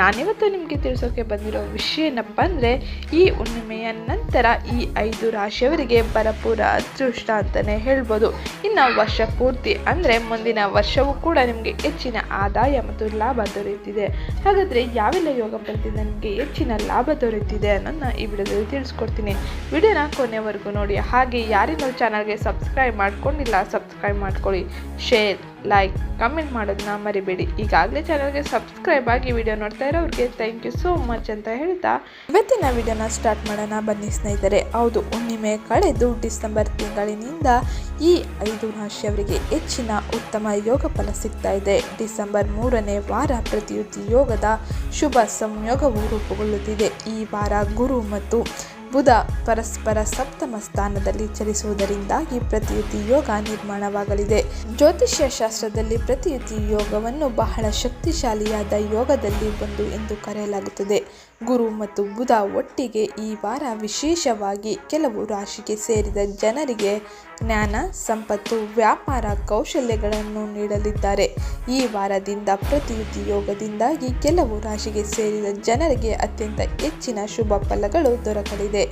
ನಾನಿವತ್ತು ನಿಮಗೆ ತಿಳಿಸೋಕೆ ಬಂದಿರೋ ವಿಷಯ ಏನಪ್ಪ ಅಂದರೆ ಈ ಹುಣ್ಣಿಮೆಯ ನಂತರ ಈ ಐದು ರಾಶಿಯವರಿಗೆ ಭರಪೂರ ಅದೃಷ್ಟ ಅಂತಲೇ ಹೇಳ್ಬೋದು. ಇನ್ನು ವರ್ಷ ಪೂರ್ತಿ ಅಂದರೆ ಮುಂದಿನ ವರ್ಷವೂ ಕೂಡ ನಿಮಗೆ ಹೆಚ್ಚಿನ ಆದಾಯ ಮತ್ತು ಲಾಭ ದೊರೆಯುತ್ತಿದೆ. ಹಾಗಾದರೆ ಯಾವೆಲ್ಲ ಯೋಗ ಫಲದಿಂದ ನಿಮಗೆ ಹೆಚ್ಚಿನ ಲಾಭ ದೊರೆಯುತ್ತಿದೆ ಅನ್ನೋದನ್ನ ಈ ವಿಡಿಯೋದಲ್ಲಿ ತಿಳಿಸ್ಕೊಡ್ತೀನಿ. ವಿಡಿಯೋನ ಕೊನೆವರೆಗೂ ನೋಡಿ. ಹಾಗೆ ಯಾರಿಗೂ ಚಾನಲ್ಗೆ ಸಬ್ಸ್ಕ್ರೈಬ್ ಮಾಡ್ಕೊಂಡಿಲ್ಲ ಸಬ್ಸ್ಕ್ರೈಬ್ ಮಾಡ್ಕೊಳ್ಳಿ. ಶೇರ್ ಲೈಕ್ ಕಮೆಂಟ್ ಮಾಡೋದನ್ನ ಮರಿಬೇಡಿ. ಈಗಾಗಲೇ ಚಾನಲ್ಗೆ ಸಬ್ಸ್ಕ್ರೈಬ್ ಆಗಿ ವಿಡಿಯೋ ನೋಡ್ತಾ ಇರೋರಿಗೆ ಥ್ಯಾಂಕ್ ಯು ಸೋ ಮಚ್ ಅಂತ ಹೇಳ್ತಾ ಇವತ್ತಿನ ವಿಡಿಯೋನ ಸ್ಟಾರ್ಟ್ ಮಾಡೋಣ. ಬನ್ನಿ ಸ್ನೇಹಿತರೆ, ಹೌದು, ಹುಣ್ಣಿಮೆ ಕಳೆದು ಡಿಸೆಂಬರ್ ತಿಂಗಳಿನಿಂದ ಈ ಐದು ರಾಶಿಯವರಿಗೆ ಹೆಚ್ಚಿನ ಉತ್ತಮ ಯೋಗ ಫಲ ಸಿಗ್ತಾ ಇದೆ. ಡಿಸೆಂಬರ್ ಮೂರನೇ ವಾರ ಪ್ರತಿಯುತಿ ಯೋಗದ ಶುಭ ಸಂಯೋಗವು ರೂಪುಗೊಳ್ಳುತ್ತಿದೆ. ಈ ವಾರ ಗುರು ಮತ್ತು ಬುಧ ಪರಸ್ಪರ ಸಪ್ತಮ ಸ್ಥಾನದಲ್ಲಿ ಚಲಿಸುವುದರಿಂದಾಗಿ ಪ್ರತಿಯುತಿ ಯೋಗ ನಿರ್ಮಾಣವಾಗಲಿದೆ. ಜ್ಯೋತಿಷ್ಯ ಶಾಸ್ತ್ರದಲ್ಲಿ ಪ್ರತಿಯುತಿ ಯೋಗವನ್ನು ಬಹಳ ಶಕ್ತಿಶಾಲಿಯಾದ ಯೋಗದಲ್ಲಿ ಒಂದು ಎಂದು ಕರೆಯಲಾಗುತ್ತದೆ. ಗುರು ಮತ್ತು ಬುಧ ಒಟ್ಟಿಗೆ ಈ ವಾರ ವಿಶೇಷವಾಗಿ ಕೆಲವು ರಾಶಿಗೆ ಸೇರಿದ ಜನರಿಗೆ ಜ್ಞಾನ, ಸಂಪತ್ತು, ವ್ಯಾಪಾರ ಕೌಶಲ್ಯಗಳನ್ನು ನೀಡಲಿದ್ದಾರೆ. ಈ ವಾರದಿಂದ ಪ್ರತಿಯುತಿ ಯೋಗದಿಂದಾಗಿ ಕೆಲವು ರಾಶಿಗೆ ಸೇರಿದ ಜನರಿಗೆ ಅತ್ಯಂತ ಹೆಚ್ಚಿನ ಶುಭ ಫಲಗಳು ದೊರಕಲಿದೆ.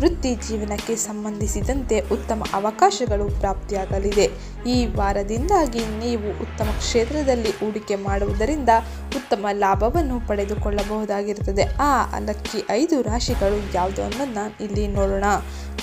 ವೃತ್ತಿ ಜೀವನಕ್ಕೆ ಸಂಬಂಧಿಸಿದಂತೆ ಉತ್ತಮ ಅವಕಾಶಗಳು ಪ್ರಾಪ್ತಿಯಾಗಲಿದೆ. ಈ ವಾರದಿಂದಾಗಿ ನೀವು ಉತ್ತಮ ಕ್ಷೇತ್ರದಲ್ಲಿ ಹೂಡಿಕೆ ಮಾಡುವುದರಿಂದ ಉತ್ತಮ ಲಾಭವನ್ನು ಪಡೆದುಕೊಳ್ಳಬಹುದಾಗಿರುತ್ತದೆ. ಆ ಅಲಕ್ಕಿ ಐದು ರಾಶಿಗಳು ಯಾವುದು ಅನ್ನೋದನ್ನ ಇಲ್ಲಿ ನೋಡೋಣ.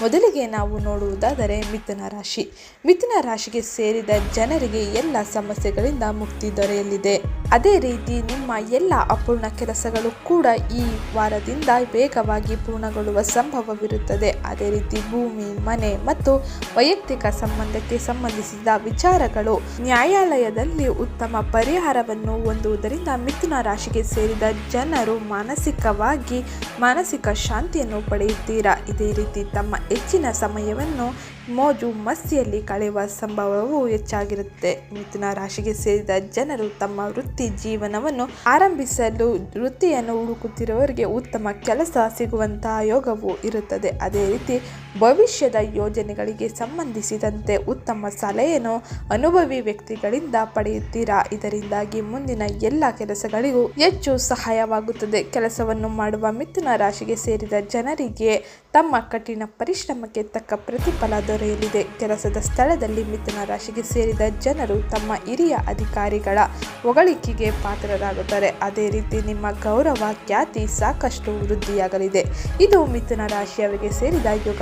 ಮೊದಲಿಗೆ ನಾವು ನೋಡುವುದಾದರೆ ಮಿಥುನ ರಾಶಿ. ಮಿಥುನ ರಾಶಿಗೆ ಸೇರಿದ ಜನರಿಗೆ ಎಲ್ಲ ಸಮಸ್ಯೆಗಳಿಂದ ಮುಕ್ತಿ ದೊರೆಯಲಿದೆ. ಅದೇ ರೀತಿ ನಿಮ್ಮ ಎಲ್ಲ ಅಪೂರ್ಣ ಕೆಲಸಗಳು ಕೂಡ ಈ ವಾರದಿಂದ ವೇಗವಾಗಿ ಪೂರ್ಣಗೊಳ್ಳುವ ಸಂಭವವಿರುತ್ತದೆ. ಅದೇ ರೀತಿ ಭೂಮಿ, ಮನೆ ಮತ್ತು ವೈಯಕ್ತಿಕ ಸಂಬಂಧಕ್ಕೆ ಸಂಬಂಧಿಸಿದ ವಿಚಾರಗಳು. ನ್ಯಾಯಾಲಯದಲ್ಲಿ ಉತ್ತಮ ಪರಿಹಾರವನ್ನು ಹೊಂದುವುದರಿಂದ ಮಿಥುನ ರಾಶಿಗೆ ಸೇರಿದ ಜನರು ಮಾನಸಿಕವಾಗಿ ಮಾನಸಿಕ ಶಾಂತಿಯನ್ನು ಪಡೆಯುತ್ತೀರಾ? ಇದೇ ರೀತಿ ತಮ್ಮ ಹೆಚ್ಚಿನ ಸಮಯವನ್ನು ಮೋಜು ಮಸ್ತಿಯಲ್ಲಿ ಕಳೆಯುವ ಸಂಭವವೂ ಹೆಚ್ಚಾಗಿರುತ್ತೆ. ಮಿಥುನ ರಾಶಿಗೆ ಸೇರಿದ ಜನರು ತಮ್ಮ ವೃತ್ತಿ ಜೀವನವನ್ನು ಆರಂಭಿಸಲು ವೃತ್ತಿಯನ್ನು ಹುಡುಕುತ್ತಿರುವವರಿಗೆ ಉತ್ತಮ ಕೆಲಸ ಸಿಗುವಂತಹ ಯೋಗವು ಇರುತ್ತದೆ. ಅದೇ ರೀತಿ ಭವಿಷ್ಯದ ಯೋಜನೆಗಳಿಗೆ ಸಂಬಂಧಿಸಿದಂತೆ ಉತ್ತಮ ಸಲಹೆಯನ್ನು ಅನುಭವಿ ವ್ಯಕ್ತಿಗಳಿಂದ ಪಡೆಯುತ್ತೀರಾ? ಇದರಿಂದಾಗಿ ಮುಂದಿನ ಎಲ್ಲ ಕೆಲಸಗಳಿಗೂ ಹೆಚ್ಚು ಸಹಾಯವಾಗುತ್ತದೆ. ಕೆಲಸವನ್ನು ಮಾಡುವ ಮಿಥುನ ರಾಶಿಗೆ ಸೇರಿದ ಜನರಿಗೆ ತಮ್ಮ ಕಠಿಣ ಪರಿಶ್ರಮಕ್ಕೆ ತಕ್ಕ ಪ್ರತಿಫಲ ದೊರೆಯಲಿದೆ ಕೆಲಸದ ಸ್ಥಳದಲ್ಲಿ ಮಿಥುನ ರಾಶಿಗೆ ಸೇರಿದ ಜನರು ತಮ್ಮ ಹಿರಿಯ ಅಧಿಕಾರಿಗಳ ಹೊಗಳಿಕೆಗೆ ಪಾತ್ರರಾಗುತ್ತಾರೆ. ಅದೇ ರೀತಿ ನಿಮ್ಮ ಗೌರವ, ಖ್ಯಾತಿ ಸಾಕಷ್ಟು ವೃದ್ಧಿಯಾಗಲಿದೆ. ಇದು ಮಿಥುನ ರಾಶಿಯವರಿಗೆ ಸೇರಿದ ಯೋಗ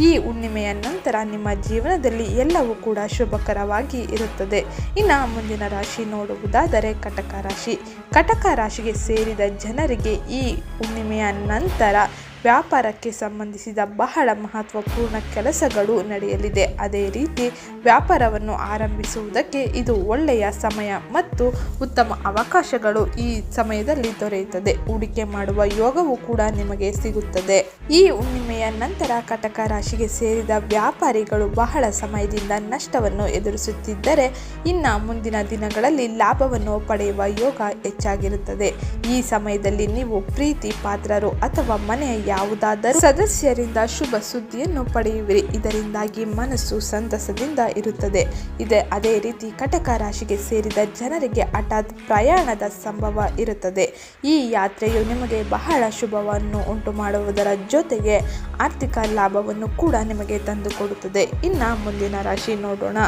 ಈ ಹುಣ್ಣಿಮೆಯ ನಂತರ ನಿಮ್ಮ ಜೀವನದಲ್ಲಿ ಎಲ್ಲವೂ ಕೂಡ ಶುಭಕರವಾಗಿ ಇರುತ್ತದೆ. ಇನ್ನು ಮುಂದಿನ ರಾಶಿ ನೋಡುವುದಾದರೆ ಕಟಕ ರಾಶಿ. ಕಟಕ ರಾಶಿಗೆ ಸೇರಿದ ಜನರಿಗೆ ಈ ಹುಣ್ಣಿಮೆಯ ನಂತರ ವ್ಯಾಪಾರಕ್ಕೆ ಸಂಬಂಧಿಸಿದ ಬಹಳ ಮಹತ್ವಪೂರ್ಣ ಕೆಲಸಗಳು ನಡೆಯಲಿದೆ. ಅದೇ ರೀತಿ ವ್ಯಾಪಾರವನ್ನು ಆರಂಭಿಸುವುದಕ್ಕೆ ಇದು ಒಳ್ಳೆಯ ಸಮಯ ಮತ್ತು ಉತ್ತಮ ಅವಕಾಶಗಳು ಈ ಸಮಯದಲ್ಲಿ ದೊರೆಯುತ್ತದೆ. ಹೂಡಿಕೆ ಮಾಡುವ ಯೋಗವು ಕೂಡ ನಿಮಗೆ ಸಿಗುತ್ತದೆ. ಈ ಹುಣ್ಣಿಮೆಯ ನಂತರ ಕಟಕ ರಾಶಿಗೆ ಸೇರಿದ ವ್ಯಾಪಾರಿಗಳು ಬಹಳ ಸಮಯದಿಂದ ನಷ್ಟವನ್ನು ಎದುರಿಸುತ್ತಿದ್ದರೆ ಇನ್ನು ಮುಂದಿನ ದಿನಗಳಲ್ಲಿ ಲಾಭವನ್ನು ಪಡೆಯುವ ಯೋಗ ಹೆಚ್ಚಾಗಿರುತ್ತದೆ. ಈ ಸಮಯದಲ್ಲಿ ನೀವು ಪ್ರೀತಿ ಪಾತ್ರರು ಅಥವಾ ಮನೆಯ ಯಾವುದಾದರೂ ಸದಸ್ಯರಿಂದ ಶುಭ ಸುದ್ದಿಯನ್ನು ಪಡೆಯುವಿರಿ. ಇದರಿಂದಾಗಿ ಮನಸ್ಸು ಸಂತಸದಿಂದ ಇರುತ್ತದೆ. ಇದೆ, ಅದೇ ರೀತಿ ಕಟಕ ರಾಶಿಗೆ ಸೇರಿದ ಜನರಿಗೆ ಹಠಾತ್ ಪ್ರಯಾಣದ ಸಂಭವ ಇರುತ್ತದೆ. ಈ ಯಾತ್ರೆಯು ನಿಮಗೆ ಬಹಳ ಶುಭವನ್ನು ಉಂಟು ಮಾಡುವುದರ ಜೊತೆಗೆ ಆರ್ಥಿಕ ಲಾಭವನ್ನು ಕೂಡ ನಿಮಗೆ ತಂದುಕೊಡುತ್ತದೆ. ಇನ್ನು ಮುಂದಿನ ರಾಶಿ ನೋಡೋಣ.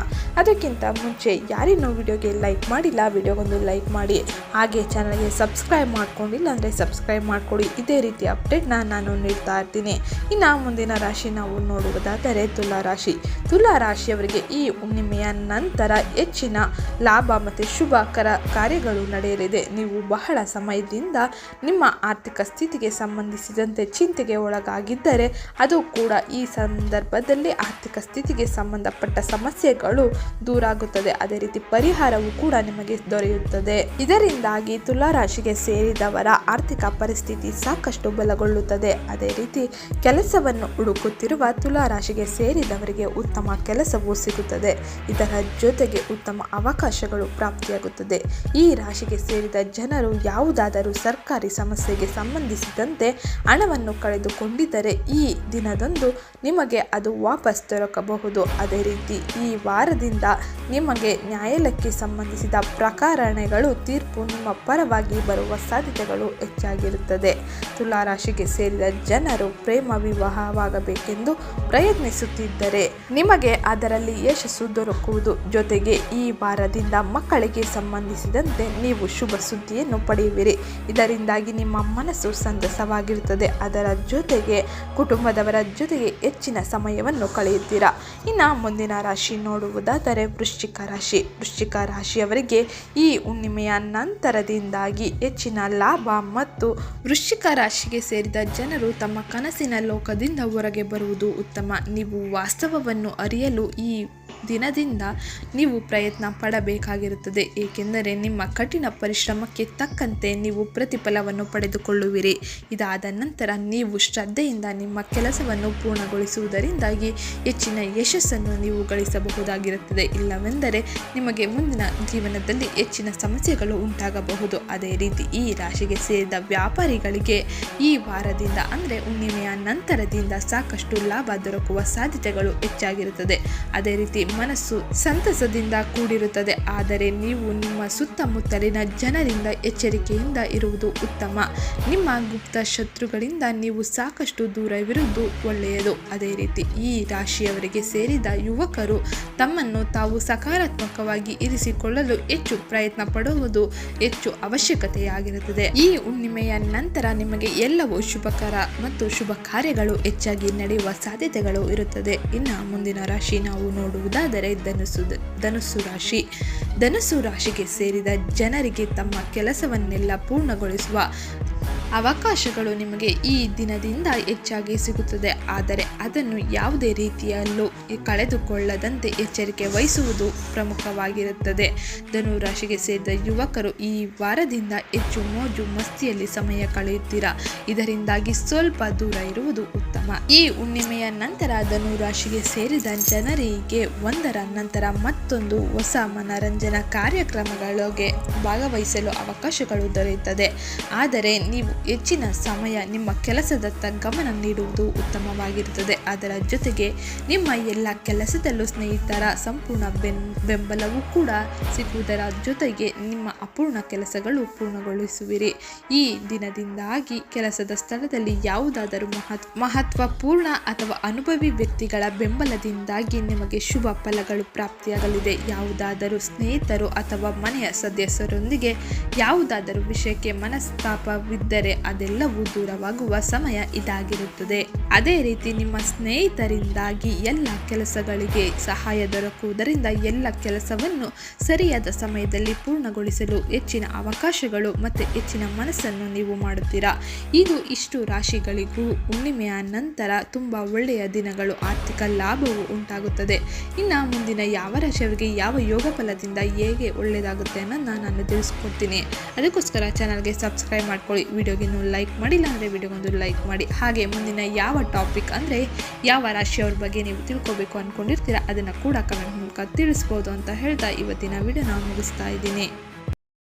ಅದಕ್ಕಿಂತ ಮುಂಚೆ ಯಾರಿನ್ನೂ ವಿಡಿಯೋಗೆ ಲೈಕ್ ಮಾಡಿಲ್ಲ, ವಿಡಿಯೋಗೊಂದು ಲೈಕ್ ಮಾಡಿ. ಹಾಗೆ ಚಾನಲ್ಗೆ ಸಬ್ಸ್ಕ್ರೈಬ್ ಮಾಡ್ಕೊಂಡಿಲ್ಲ ಅಂದರೆ ಸಬ್ಸ್ಕ್ರೈಬ್ ಮಾಡಿಕೊಡಿ. ಇದೇ ರೀತಿ ಅಪ್ಡೇಟ್ನ ನಾನು ನೀಡ್ತಾ ಇರ್ತೀನಿ. ಇನ್ನು ಮುಂದಿನ ರಾಶಿ ನಾವು ನೋಡುವುದಾದರೆ ತುಲಾ ರಾಶಿ. ತುಲಾ ರಾಶಿಯವರಿಗೆ ಈ ಹುಣ್ಣಿಮೆಯ ನಂತರ ಹೆಚ್ಚಿನ ಲಾಭ ಮತ್ತು ಶುಭಕರ ಕಾರ್ಯಗಳು ನಡೆಯಲಿದೆ. ನೀವು ಬಹಳ ಸಮಯದಿಂದ ನಿಮ್ಮ ಆರ್ಥಿಕ ಸ್ಥಿತಿಗೆ ಸಂಬಂಧಿಸಿದಂತೆ ಚಿಂತೆಗೆ ಒಳಗಾಗಿದ್ದರೆ ಅದು ಕೂಡ ಈ ಸಂದರ್ಭದಲ್ಲಿ ಆರ್ಥಿಕ ಸ್ಥಿತಿಗೆ ಸಂಬಂಧಪಟ್ಟ ಸಮಸ್ಯೆಗಳು ದೂರಾಗುತ್ತದೆ. ಅದೇ ರೀತಿ ಪರಿಹಾರವು ಕೂಡ ನಿಮಗೆ ದೊರೆಯುತ್ತದೆ. ಇದರಿಂದಾಗಿ ತುಲಾ ರಾಶಿಗೆ ಸೇರಿದವರ ಆರ್ಥಿಕ ಪರಿಸ್ಥಿತಿ ಸಾಕಷ್ಟು ಬಲಗೊಳ್ಳುತ್ತದೆ. ಅದೇ ರೀತಿ ಕೆಲಸವನ್ನು ಹುಡುಕುತ್ತಿರುವ ತುಲಾ ರಾಶಿಗೆ ಸೇರಿದವರಿಗೆ ಉತ್ತಮ ಕೆಲಸವೂ ಸಿಗುತ್ತದೆ. ಇದರ ಜೊತೆಗೆ ಉತ್ತಮ ಅವಕಾಶಗಳು ಪ್ರಾಪ್ತಿಯಾಗುತ್ತದೆ. ಈ ರಾಶಿಗೆ ಸೇರಿದ ಜನರು ಯಾವುದಾದರೂ ಸರ್ಕಾರಿ ಸಮಸ್ಯೆಗೆ ಸಂಬಂಧಿಸಿದಂತೆ ಹಣವನ್ನು ಕಳೆದುಕೊಂಡಿದ್ದರೆ ಈ ದಿನದಂದು ನಿಮಗೆ ಅದು ವಾಪಸ್ ದೊರಕಬಹುದು. ಅದೇ ರೀತಿ ಈ ವಾರದಿಂದ ನಿಮಗೆ ನ್ಯಾಯಾಲಯಕ್ಕೆ ಸಂಬಂಧಿಸಿದ ಪ್ರಕರಣಗಳು ತೀರ್ಪು ನಿಮ್ಮ ಪರವಾಗಿ ಬರುವ ಸಾಧ್ಯತೆಗಳು ಹೆಚ್ಚಾಗಿರುತ್ತದೆ. ತುಲಾ ರಾಶಿಗೆ ಸೇರಿದ ಜನರು ಪ್ರೇಮ ವಿವಾಹವಾಗಬೇಕೆಂದು ಪ್ರಯತ್ನಿಸುತ್ತಿದ್ದರೆ ನಿಮಗೆ ಅದರಲ್ಲಿ ಯಶಸ್ಸು ದೊರಕುವುದು. ಜೊತೆಗೆ ಈ ವಾರದಿಂದ ಮಕ್ಕಳಿಗೆ ಸಂಬಂಧಿಸಿದಂತೆ ನೀವು ಶುಭ ಸುದ್ದಿಯನ್ನು ಪಡೆಯುವಿರಿ. ಇದರಿಂದಾಗಿ ನಿಮ್ಮ ಮನಸ್ಸು ಸಂತಸವಾಗಿರುತ್ತದೆ. ಅದರ ಜೊತೆಗೆ ಕುಟುಂಬದವರ ಜೊತೆಗೆ ಹೆಚ್ಚಿನ ಸಮಯವನ್ನು ಕಳೆಯುತ್ತೀರಾ? ಇನ್ನು ಮುಂದಿನ ರಾಶಿ ನೋಡುವುದಾದರೆ ವೃಶ್ಚಿಕ ರಾಶಿ. ವೃಶ್ಚಿಕ ರಾಶಿಯವರಿಗೆ ಈ ಹುಣ್ಣಿಮೆಯ ನಂತರದಿಂದಾಗಿ ಹೆಚ್ಚಿನ ಲಾಭ ಮತ್ತು ವೃಶ್ಚಿಕ ರಾಶಿಗೆ ಸೇರಿದ ಜನರು ತಮ್ಮ ಕನಸಿನ ಲೋಕದಿಂದ ಹೊರಗೆ ಬರುವುದು ಉತ್ತಮ. ನೀವು ವಾಸ್ತವವನ್ನು ಅರಿಯಲು ಈ ದಿನದಿಂದ ನೀವು ಪ್ರಯತ್ನ ಪಡಬೇಕಾಗಿರುತ್ತದೆ. ಏಕೆಂದರೆ ನಿಮ್ಮ ಕಠಿಣ ಪರಿಶ್ರಮಕ್ಕೆ ತಕ್ಕಂತೆ ನೀವು ಪ್ರತಿಫಲವನ್ನು ಪಡೆದುಕೊಳ್ಳುವಿರಿ. ಇದಾದ ನಂತರ ನೀವು ಶ್ರದ್ಧೆಯಿಂದ ನಿಮ್ಮ ಕೆಲಸವನ್ನು ಪೂರ್ಣಗೊಳಿಸುವುದರಿಂದಾಗಿ ಹೆಚ್ಚಿನ ಯಶಸ್ಸನ್ನು ನೀವು ಗಳಿಸಬಹುದಾಗಿರುತ್ತದೆ. ಇಲ್ಲವೆಂದರೆ ನಿಮಗೆ ಮುಂದಿನ ಜೀವನದಲ್ಲಿ ಹೆಚ್ಚಿನ ಸಮಸ್ಯೆಗಳು ಉಂಟಾಗಬಹುದು. ಅದೇ ರೀತಿ ಈ ರಾಶಿಗೆ ಸೇರಿದ ವ್ಯಾಪಾರಿಗಳಿಗೆ ಈ ವಾರದಿಂದ ಅಂದರೆ ಹುಣ್ಣಿಮೆಯ ನಂತರದಿಂದ ಸಾಕಷ್ಟು ಲಾಭ ದೊರಕುವ ಸಾಧ್ಯತೆಗಳು ಹೆಚ್ಚಾಗಿರುತ್ತದೆ. ಅದೇ ರೀತಿ ಮನಸ್ಸು ಸಂತಸದಿಂದ ಕೂಡಿರುತ್ತದೆ. ಆದರೆ ನೀವು ನಿಮ್ಮ ಸುತ್ತಮುತ್ತಲಿನ ಜನರಿಂದ ಎಚ್ಚರಿಕೆಯಿಂದ ಇರುವುದು ಉತ್ತಮ. ನಿಮ್ಮ ಗುಪ್ತ ಶತ್ರುಗಳಿಂದ ನೀವು ಸಾಕಷ್ಟು ದೂರವಿರುವುದು ಒಳ್ಳೆಯದು. ಅದೇ ರೀತಿ ಈ ರಾಶಿಯವರಿಗೆ ಸೇರಿದ ಯುವಕರು ತಮ್ಮನ್ನು ತಾವು ಸಕಾರಾತ್ಮಕವಾಗಿ ಇರಿಸಿಕೊಳ್ಳಲು ಹೆಚ್ಚು ಪ್ರಯತ್ನ ಪಡುವುದು ಹೆಚ್ಚು ಅವಶ್ಯಕತೆಯಾಗಿರುತ್ತದೆ. ಈ ಹುಣ್ಣಿಮೆಯ ನಂತರ ನಿಮಗೆ ಎಲ್ಲವೂ ಶುಭಕರ ಮತ್ತು ಶುಭ ಕಾರ್ಯಗಳು ಹೆಚ್ಚಾಗಿ ನಡೆಯುವ ಸಾಧ್ಯತೆಗಳು ಇರುತ್ತದೆ. ಇನ್ನು ಮುಂದಿನ ರಾಶಿ ನಾವು ನೋಡುವುದಾದರೆ ಧನುಸು ಧನುಸ್ಸು ರಾಶಿ. ಧನುಸ್ಸು ರಾಶಿಗೆ ಸೇರಿದ ಜನರಿಗೆ ತಮ್ಮ ಕೆಲಸವನ್ನೆಲ್ಲ ಪೂರ್ಣಗೊಳಿಸುವ ಅವಕಾಶಗಳು ನಿಮಗೆ ಈ ದಿನದಿಂದ ಹೆಚ್ಚಾಗಿ ಸಿಗುತ್ತದೆ. ಆದರೆ ಅದನ್ನು ಯಾವುದೇ ರೀತಿಯಲ್ಲೂ ಕಳೆದುಕೊಳ್ಳದಂತೆ ಎಚ್ಚರಿಕೆ ವಹಿಸುವುದು ಪ್ರಮುಖವಾಗಿರುತ್ತದೆ. ಧನುರಾಶಿಗೆ ಸೇರಿದ ಯುವಕರು ಈ ವಾರದಿಂದ ಹೆಚ್ಚು ಮೋಜು ಮಸ್ತಿಯಲ್ಲಿ ಸಮಯ ಕಳೆಯುತ್ತೀರಾ? ಇದರಿಂದಾಗಿ ಸ್ವಲ್ಪ ದೂರ ಇರುವುದು ಉತ್ತಮ. ಈ ಹುಣ್ಣಿಮೆಯ ನಂತರ ಧನುರಾಶಿಗೆ ಸೇರಿದ ಜನರಿಗೆ ಒಂದರ ನಂತರ ಮತ್ತೊಂದು ಹೊಸ ಮನರಂಜನಾ ಕಾರ್ಯಕ್ರಮಗಳಿಗೆ ಭಾಗವಹಿಸಲು ಅವಕಾಶಗಳು ದೊರೆಯುತ್ತದೆ. ಆದರೆ ನೀವು ಹೆಚ್ಚಿನ ಸಮಯ ನಿಮ್ಮ ಕೆಲಸದತ್ತ ಗಮನ ನೀಡುವುದು ಉತ್ತಮವಾಗಿರುತ್ತದೆ. ಅದರ ಜೊತೆಗೆ ನಿಮ್ಮ ಎಲ್ಲ ಕೆಲಸದಲ್ಲೂ ಸ್ನೇಹಿತರ ಸಂಪೂರ್ಣ ಬೆನ್, ಬೆಂಬಲವೂ ಕೂಡ ಸಿಗುವುದರ ಜೊತೆಗೆ ನಿಮ್ಮ ಅಪೂರ್ಣ ಕೆಲಸಗಳು ಪೂರ್ಣಗೊಳಿಸುವಿರಿ. ಈ ದಿನದಿಂದಾಗಿ ಕೆಲಸದ ಸ್ಥಳದಲ್ಲಿ ಯಾವುದಾದರೂ ಮಹತ್, ಮಹತ್ವಪೂರ್ಣ ಅಥವಾ ಅನುಭವಿ ವ್ಯಕ್ತಿಗಳ ಬೆಂಬಲದಿಂದಾಗಿ ನಿಮಗೆ ಶುಭ ಫಲಗಳು ಪ್ರಾಪ್ತಿಯಾಗಲಿದೆ. ಯಾವುದಾದರೂ ಸ್ನೇಹಿತರು ಅಥವಾ ಮನೆಯ ಸದಸ್ಯರೊಂದಿಗೆ ಯಾವುದಾದರೂ ವಿಷಯಕ್ಕೆ ಮನಸ್ತಾಪವಿದ್ದರೆ ಅದೆಲ್ಲವೂ ದೂರವಾಗುವ ಸಮಯ ಇದಾಗಿರುತ್ತದೆ. ಅದೇ ರೀತಿ ನಿಮ್ಮ ಸ್ನೇಹಿತರಿಂದಾಗಿ ಎಲ್ಲ ಕೆಲಸಗಳಿಗೆ ಸಹಾಯ ದೊರಕುವುದರಿಂದ ಎಲ್ಲ ಕೆಲಸವನ್ನು ಸರಿಯಾದ ಸಮಯದಲ್ಲಿ ಪೂರ್ಣಗೊಳಿಸಲು ಹೆಚ್ಚಿನ ಅವಕಾಶಗಳು ಮತ್ತು ಹೆಚ್ಚಿನ ಮನಸ್ಸನ್ನು ನೀವು ಮಾಡುತ್ತೀರಾ? ಇದು ಇಷ್ಟು ರಾಶಿಗಳಿಗೂ ಹುಣ್ಣಿಮೆಯ ನಂತರ ತುಂಬ ಒಳ್ಳೆಯ ದಿನಗಳು, ಆರ್ಥಿಕ ಲಾಭವು ಉಂಟಾಗುತ್ತದೆ. ಇನ್ನು ಮುಂದಿನ ಯಾವ ರಾಶಿಯವರಿಗೆ ಯಾವ ಯೋಗ ಫಲದಿಂದ ಹೇಗೆ ಒಳ್ಳೆಯದಾಗುತ್ತೆ ಅನ್ನೋದನ್ನ ನಾನು ತಿಳಿಸ್ಕೊಡ್ತೀನಿ. ಅದಕ್ಕೋಸ್ಕರ ಚಾನಲ್ಗೆ ಸಬ್ಸ್ಕ್ರೈಬ್ ಮಾಡ್ಕೊಳ್ಳಿ. ವಿಡಿಯೋಗೆ ಇನ್ನೂ ಲೈಕ್ ಮಾಡಿಲ್ಲ ಅಂದರೆ ವಿಡಿಯೋಗೊಂದು ಲೈಕ್ ಮಾಡಿ. ಹಾಗೆ ಮುಂದಿನ ಯಾವ ಟಾಪಿಕ್ ಅಂದರೆ ಯಾವ ರಾಶಿಯವ್ರ ಬಗ್ಗೆ ನೀವು ತಿಳ್ಕೊಬೇಕು ಅಂದ್ಕೊಂಡಿರ್ತೀರ ಅದನ್ನು ಕೂಡ ಕಮೆಂಟ್ ಮೂಲಕ ತಿಳಿಸ್ಬೋದು ಅಂತ ಹೇಳ್ತಾ ಇವತ್ತಿನ ವಿಡಿಯೋನ ಮುಗಿಸ್ತಾ ಇದ್ದೀನಿ.